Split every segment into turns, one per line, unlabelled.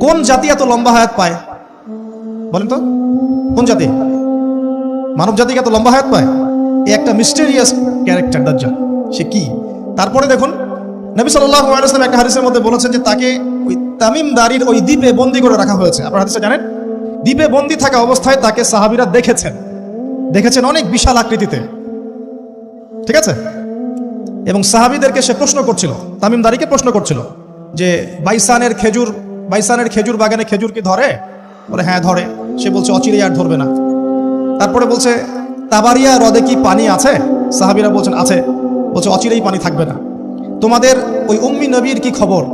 কোন জাতি এত লম্বা হায়াত পায়? বলেন তো, কোন জাতি? মানব জাতিকে এত লম্বা হায়াত পায়? এই একটা মিস্টেরিয়াস ক্যারেক্টার দাজ্জাল। সে কি? তারপরে দেখুন, নবী সাল্লাল্লাহু আলাইহি ওয়াসাল্লাম একটা হাদিসের মধ্যে বলেছেন যে তাকে ওই তামিম দারির ওই দ্বীপে বন্দি করে রাখা হয়েছে। আপনারা হাদিসে জানেন? দ্বীপে বন্দি থাকা অবস্থায় তাকে সাহাবীরা দেখেছেন। দেখেছেন অনেক বিশাল আকৃতিতে। ঠিক আছে? এবং সাহাবীদেরকে সে প্রশ্ন করছিল, তামিম দারিকে প্রশ্ন করছিল যে, বাইসানের খেজুর বাইসানের খেজুর বাগানে খেজুর কি ধরে? বলে হ্যাঁ ধরে। সে বলছে, অচিরেই আর ধরবে না। তারপরে বলছে, তাবারিয়া হ্রদে কি পানি আছে? সাহাবিরা বলছেন, আছে। বলছে, অচিরেই পানি থাকবে না। তোমাদের ওই উম্মি নবীর কি খবর?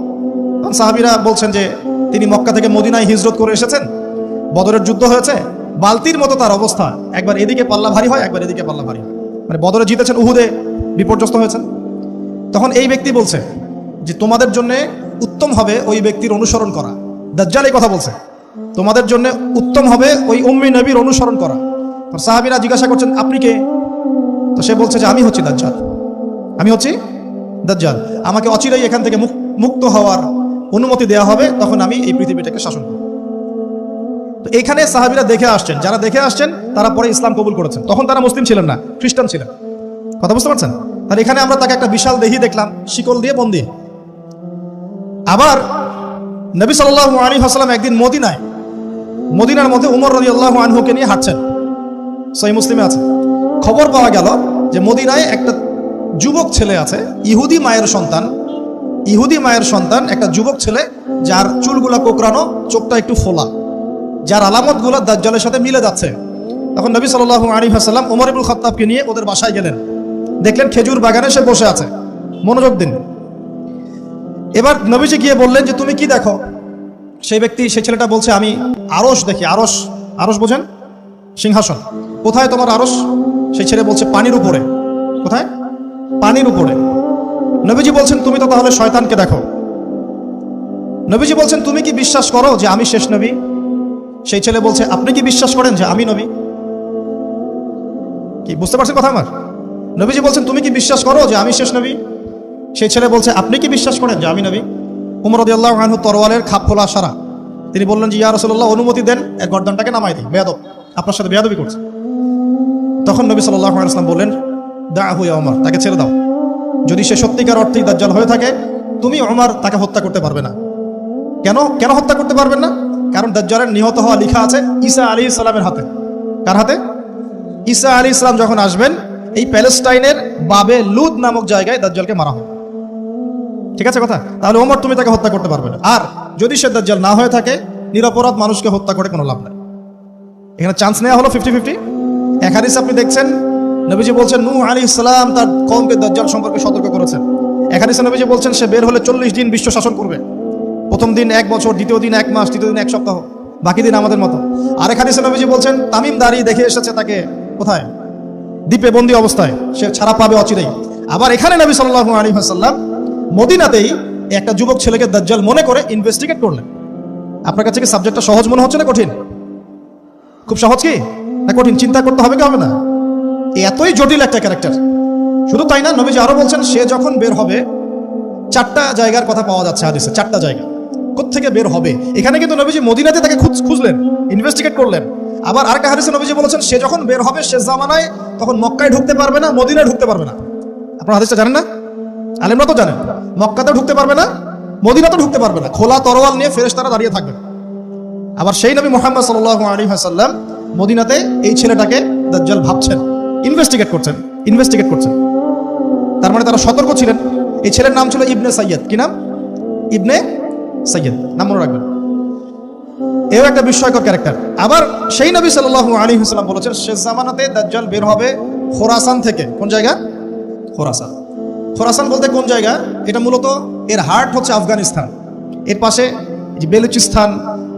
সাহাবিরা বলছেন যে, তিনি মক্কা থেকে মদিনায় হিজরত করে এসেছেন। বদরের যুদ্ধ হয়েছে। বালতির মতো তার অবস্থা। একবার এদিকে পাল্লা ভারী হয়, একবার এদিকে পাল্লা ভারী হয়। মানে বদরে জিতেছেন, উহুদে বিপর্যস্ত হয়েছেন। তখন এই ব্যক্তি বলছে যে, তোমাদের জন্য উত্তম হবে ওই ব্যক্তির অনুসরণ করা। দাজ্জাল এই কথা বলছে। তোমাদের জন্য উত্তম হবে ওই উম্মি নবীর অনুসরণ করা। সাহাবিরা জিজ্ঞাসা করছেন, আপনি কে? তো সে বলছে যে, আমি হচ্ছি দাজ্জাল। আমি হচ্ছি দাজ্জাল। আমাকে অচিরেই এখান থেকে মুক- মুক্ত হওয়ার অনুমতি দেওয়া হবে, তখন আমি এই পৃথিবীটাকে শাসন করব। তো এখানে সাহাবিরা দেখে আসছেন। যারা দেখে আসছেন, তারা পরে ইসলাম কবুল করেছেন। তখন তারা মুসলিম ছিলেন না, খ্রিস্টান ছিলেন। কথা বুঝতে পারছেন? তাহলে এখানে আমরা তাকে একটা বিশাল দেহি দেখলাম, শিকল দিয়ে বন্দি। আবার নবী সাল্লাহ আলী হাসলাম একদিন মদিনায়, মদিনার মধ্যে উমর রদি আল্লাহ আনহুকে নিয়ে হাঁটছেন। সহি মুসলিমে আছে। খবর পাওয়া গেল যে মদিনায় একটা যুবক ছেলে আছে, ইহুদি মায়ের সন্তান। ইহুদি মায়ের সন্তান একটা যুবক ছেলে, যার চুলগুলা কোকড়ানো, চোখটা একটু ফোলা, যার আলামতগুলো দাজ্জালের সাথে মিলে যাচ্ছে। তখন নবী সাল্লাহ আলী হাসাল্লাম উমর ইবুল খত্তাবকে নিয়ে ওদের বাসায় গেলেন। দেখলেন খেজুর বাগানে সে বসে আছে। মনোযোগ দিন। এবার নবীজি গিয়ে বললেন যে, তুমি কি দেখো? সেই ব্যক্তি, সেই ছেলেটা বলছে, আমি আরস দেখি আরস আরস বোঝেন? সিংহাসন। কোথায় তোমার আরস সেই ছেলে বলছে, পানির উপরে। কোথায়? পানির উপরে। নবীজি বলছেন, তুমি তো তাহলে শয়তানকে দেখো। নবীজি বলছেন, তুমি কি বিশ্বাস করো যে আমি শেষ নবী? সেই ছেলে বলছে, আপনি কি বিশ্বাস করেন যে আমি নবী? কি, বুঝতে পারছেন কথা আমার? নবীজি বলছেন, তুমি কি বিশ্বাস করো যে আমি শেষ নবী? সেই ছেলে বলছে, আপনি কি বিশ্বাস করেন যে আমি নবী? উমর আল্লাহ আনহু তরওয়ালের খাপ খোলা সারা। তিনি বললেন যে, ইয়া রসল্লাহ অনুমতি দেন এর গর্দনটাকে নামাই দিই, বেয়াদব। আপনার সাথে বেয়াদবি করছে। তখন নবী সাল্লাহ বললেন দা হুয়া ওমর তাকে ছেড়ে দাও। যদি সে সত্যিকার অর্থেই দাজ্জাল হয়ে থাকে, তুমি ওমর তাকে হত্যা করতে পারবে না। কেন? কেন হত্যা করতে পারবেন না? কারণ দাজ্জালের নিহত হওয়া লেখা আছে ঈসা আলী ইসলামের হাতে। কার হাতে? ঈসা আলী ইসলাম যখন আসবেন, এই প্যালেস্টাইনের বাবে লুদ নামক জায়গায় দাজ্জালকে মারা হবে। ঠিক আছে কথা? তাহলে ওমর তুমি তাকে হত্যা করতে পারবে না। আর যদি সে দাজ্জাল না হয়ে থাকে, নিরপরাধ মানুষকে হত্যা করে কোনো লাভ নাই। এখানে চান্স নেওয়া হলো ফিফটি ফিফটি এক আপনি দেখছেন, নবীজি বলছেন, নূহ আলী ইসলাম তার কমকে দাজ্জাল সম্পর্কে সতর্ক করেছেন। এক হাদিসে নবীজি বলছেন, সে বের হলে চল্লিশ দিন বিশ্ব শাসন করবে। প্রথম দিন এক বছর, দ্বিতীয় দিন এক মাস, তৃতীয় দিন এক সপ্তাহ, বাকি দিন আমাদের মতো। আরেক হাদিসে নবীজি বলছেন, তামিম দাঁড়িয়ে দেখে এসেছে তাকে কোথায়? দ্বীপে বন্দি অবস্থায়। সে ছাড়া পাবে অচিরেই। আবার এখানে নবী সাল্লাল্লাহু আলাইহি ওয়াসাল্লাম মদিনাতেই একটা যুবক ছেলেকে দাজ্জাল মনে করে ইনভেস্টিগেট করলেন। আপনার কাছে কি সাবজেক্টটা সহজ মনে হচ্ছে না কঠিন? খুব সহজ কি? না কঠিন? চিন্তা করতে হবে কি হবে না? এতই জটিল একটা ক্যারেক্টার শুধু তাই না, নবীজি আরও বলছেন, সে যখন বের হবে, চারটা জায়গার কথা পাওয়া যাচ্ছে হাদিসে, চারটা জায়গা। থেকে বের হবে? এখানে কিন্তু নবীজি মদিনাতে তাকে খুঁজ- খুঁজলেন ইনভেস্টিগেট করলেন। আবার আর হাদিসে নবীজি বলেছেন, সে যখন বের হবে, সে জামানায় তখন মক্কায় ঢুকতে পারবে না, মদিনায় ঢুকতে পারবে না। আপনার হাদিসটা জানেন না? আলেমরা তো জানেন। মক্কাতেও ঢুকতে পারবে না, মদিনাতেও ঢুকতে পারবে না। খোলা তরোয়াল নিয়ে ফেরেস তারা দাঁড়িয়ে থাকবে। আবার সেই নবী মোহাম্মদ সাল্লাল্লাহু আলাইহি ওয়াসাল্লাম মদিনাতে এই ছেলেটাকে দাজ্জাল ভাবছেন ইনভেস্টিগেট করছেন ইনভেস্টিগেট করছেন। তার মানে তারা সতর্ক ছিলেন। এই ছেলের নাম ছিল ইবনে সৈয়দ কি নাম? ইবনে সৈয়দ নাম মনে রাখবেন। এও একটা বিস্ময়কর ক্যারেক্টার। আবার সেই নবী সাল্লাল্লাহু আলাইহি ওয়াসাল্লাম বলেছেন শেষ জামানাতে দাজ্জাল বের হবে খোরাসান থেকে। কোন জায়গা? খোরাসান। খোরাসান বলতে কোন জায়গা? এটা মূলত এর হার্ট হচ্ছে আফগানিস্তান। এর পাশে যে বেলুচিস্তান,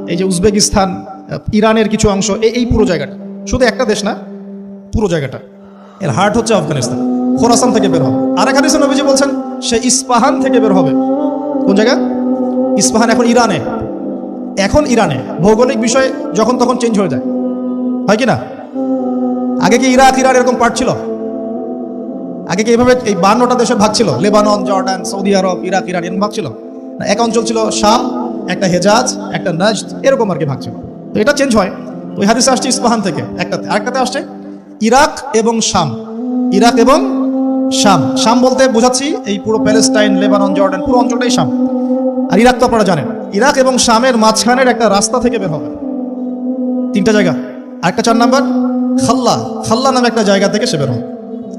এই যে উজবেকিস্তান ইরানের কিছু অংশ এই পুরো জায়গাটা। শুধু একটা দেশ না, পুরো জায়গাটা। এর হার্ট হচ্ছে আফগানিস্তান। খোরাসান থেকে বের হবে। আর এক হাদিসে নবীজি বলছেন, সে ইস্পাহান থেকে বের হবে। কোন জায়গা? ইস্পাহান এখন ইরানে। এখন ইরানে। ভৌগোলিক বিষয় যখন তখন চেঞ্জ হয়ে যায়। হয় কি না? আগে কি ইরাক, ইরান এরকম পার্ট ছিল? আগে কি এইভাবে এই বান্নটা দেশের ভাগ ছিল? Lebanon, Jordan, Saudi Arab, Iraq Iran এরকম ভাগ ছিল? না, এক অঞ্চল ছিল শাম, একটা হেজাজ, একটা নাজদ, এরকম আর কি ভাগ ছিল। তো এটা চেঞ্জ হয়। ওই হাদিসে আসছে ইস্পাহান থেকে। একটাতে আরেকটাতে আসছে ইরাক এবং শাম। ইরাক এবং শাম। শাম বলতে বোঝাচ্ছি এই পুরো প্যালেস্টাইন, লেবানন, জর্ডান, পুরো অঞ্চলটাই শাম। আর ইরাক তো আপনারা জানেন। ইরাক এবং শামের মাঝখানের একটা রাস্তা থেকে বের হবে। তিনটা জায়গা। আরেকটা চার নাম্বার, খাল্লা। খাল্লা নামে একটা জায়গা থেকে সে বের হবে।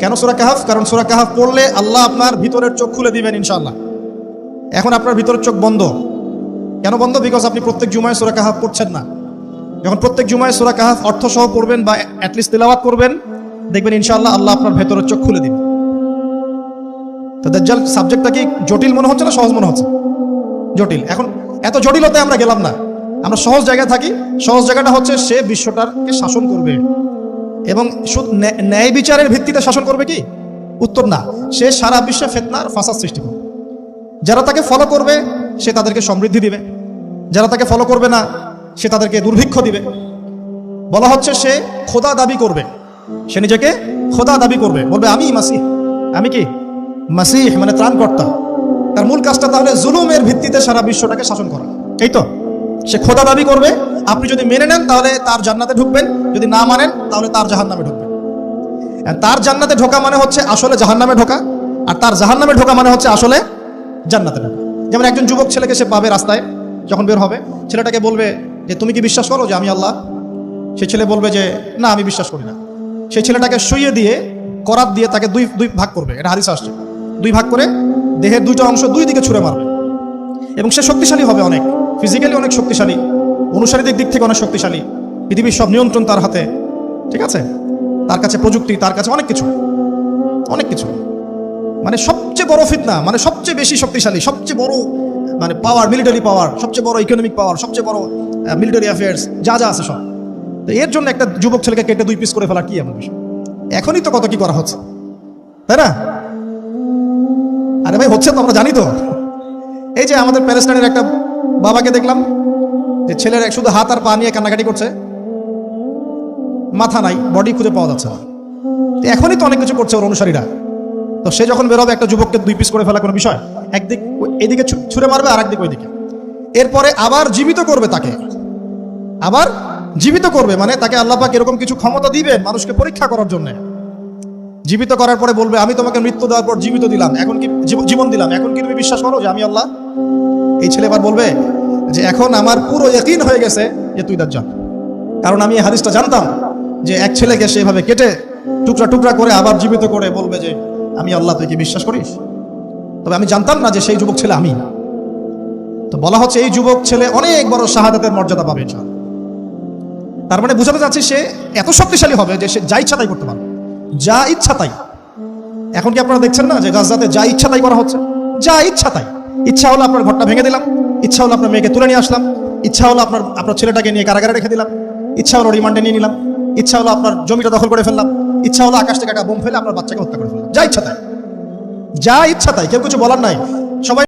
কেন সুরা কাহাফ? কারণ সুরা কাহাফ পড়লে আল্লাহ আপনার ভিতরের চোখ খুলে দিবেন ইনশাল্লাহ এখন আপনার ভিতরের চোখ বন্ধ। কেন বন্ধ? বিকজ আপনি প্রত্যেক জুমায় সুরা কাহাফ পড়ছেন না। যখন প্রত্যেক জুমায় সুরা কাহাফ অর্থ সহ পড়বেন বা অ্যাটলিস্ট তেলাওয়াত করবেন, দেখবেন ইনশাল্লাহ আল্লাহ আপনার ভেতরের চোখ খুলে দিবেন। তো দাজ্জাল সাবজেক্টটা কি জটিল মনে হচ্ছে না সহজ মনে হচ্ছে? জটিল। এখন এত জটিলতায় আমরা গেলাম না। আমরা সহজ জায়গায় থাকি। সহজ জায়গাটা হচ্ছে সে বিশ্বটাকে শাসন করবে। এবং শুধু ন্যায়- বিচারের ভিত্তিতে শাসন করবে কি? উত্তর না। সে সারা বিশ্বে ফেতনার ফাসাদ সৃষ্টি করবে। যারা তাকে ফলো করবে, সে তাদেরকে সমৃদ্ধি দিবে। যারা তাকে ফলো করবে না, সে তাদেরকে দুর্ভিক্ষ দিবে। বলা হচ্ছে সে খোদা দাবি করবে। সে নিজেকে খোদা দাবি করবে। বলবে, আমি মাসিহ। আমি কি? মাসিহ মানে ত্রাণকর্তা। তার মূল কাজটা তাহলে জুলুমের ভিত্তিতে সারা বিশ্বটাকে শাসন করা। এই তো। সে খোদা দাবি করবে আপনি যদি মেনে নেন, তাহলে তার জান্নাতে ঢুকবেন। যদি না মানেন, তাহলে তার জাহান্নামে ঢুকবেন। তার জান্নাতে ঢোকা মানে হচ্ছে আসলে জাহান্নামে ঢোকা। আর তার জাহান্নামে ঢোকা মানে হচ্ছে আসলে জান্নাতে ঢোকা। যেমন একজন যুবক ছেলেকে সে পাবে রাস্তায়, যখন বের হবে, ছেলেটাকে বলবে যে, তুমি কি বিশ্বাস করো যে আমি আল্লাহ? সে ছেলে বলবে যে, না, আমি বিশ্বাস করি না। সেই ছেলেটাকে শুইয়ে দিয়ে করাত দিয়ে তাকে দুই দুই ভাগ করবে। এটা হাদিস আসছে। দুই ভাগ করে দেহের দুটো অংশ দুই দিকে ছুঁড়ে মারবে। এবং সে শক্তিশালী হবে অনেক। ফিজিক্যালি অনেক শক্তিশালী। অনুসারীদের দিক থেকে অনেক শক্তিশালী। পৃথিবীর সব নিয়ন্ত্রণ তার হাতে। ঠিক আছে? তার কাছে প্রযুক্তি, তার কাছে অনেক কিছু। অনেক কিছু। মানে সবচেয়ে বড় ফিতনা মানে সবচেয়ে বেশি শক্তিশালী, সবচেয়ে বড় মানে পাওয়ার মিলিটারি পাওয়ার সবচেয়ে বড় ইকোনমিক পাওয়ার সবচেয়ে বড় মিলিটারি অ্যাফেয়ার্স যা যা আছে সব। তো এর জন্য একটা যুবক ছেলেকে কেটে দুই পিস করে ফেলা কি এমন বিষয়? এখনই তো কত কি করা হচ্ছে। তাই না? আরে ভাই, হচ্ছে তো, আমরা জানি তো। এই যে আমাদের প্যালেস্টাইনের একটা বাবাকে দেখলাম। যে ছেলের এক শুধু হাত আর পা নিয়ে কান্নাকাটি করছে, মাথা নাই বডি খুঁজে পাওয়া যাচ্ছে না। তো এখনই তো অনেক কিছু করছে ওর অনুসারীরা। তো সে যখন বেরোবে, একটা যুবককে দুই পিস করে ফেলা কোনো বিষয়? একদিক এদিকে ছুঁড়ে মারবে আর একদিক ওইদিকে। এরপরে আবার জীবিত করবে তাকে। আবার জীবিত করবে মানে তাকে আল্লাপাক এরকম কিছু ক্ষমতা দিবেন মানুষকে পরীক্ষা করার জন্য। জীবিত করার পরে বলবে, আমি তোমাকে মৃত্যু দেওয়ার পর জীবিত দিলাম। এখন কি জীব- জীবন দিলাম। এখন কি তুমি বিশ্বাস করো যে আমি আল্লাহ? এই ছেলে এবার বলবে যে এখন আমার পুরো ইয়কিন হয়ে গেছে যে তুই দাজ্জাল। কারণ আমি এই হাদিসটা জানতাম যে এক ছেলেকে সেভাবে কেটে টুকরা টুকরা করে আবার জীবিত করে বলবে যে, আমি আল্লাহ তুই কি বিশ্বাস করিস? তবে আমি জানতাম না যে সেই যুবক ছেলে আমি। তো বলা হচ্ছে এই যুবক ছেলে অনেক বড় শাহাদাতের মর্যাদা পাবে। তার মানে বোঝাতে চাচ্ছি সে এত শক্তিশালী হবে যে সে যা ইচ্ছা তাই করতে পারবে। যা ইচ্ছা তাই। এখন কি আপনারা দেখছেন না যে গাছদাতে যা ইচ্ছা তাই করা হচ্ছে? যা ইচ্ছা তাই। ইচ্ছা হলো আপনার ঘরটা ভেঙে দিলাম। ইচ্ছা হলো আপনার মেয়েকে তুলে নিয়ে আসলাম। ইচ্ছা হলো আপনার আপনার ছেলেটাকে নিয়ে কারাগারে রেখে দিলাম। ইচ্ছা হলো রিমান্ডে নিয়ে নিলাম। ইচ্ছা হলো আপনার জমিটা দখল করে ফেললাম। ইচ্ছা হলো আকাশ থেকে একটা বোম ফেলে আপনার বাচ্চাকে হত্যা করে ফেললাম। যা ইচ্ছা তাই। যা ইচ্ছা তাই। কেউ কিছু বলার নাই। সবাই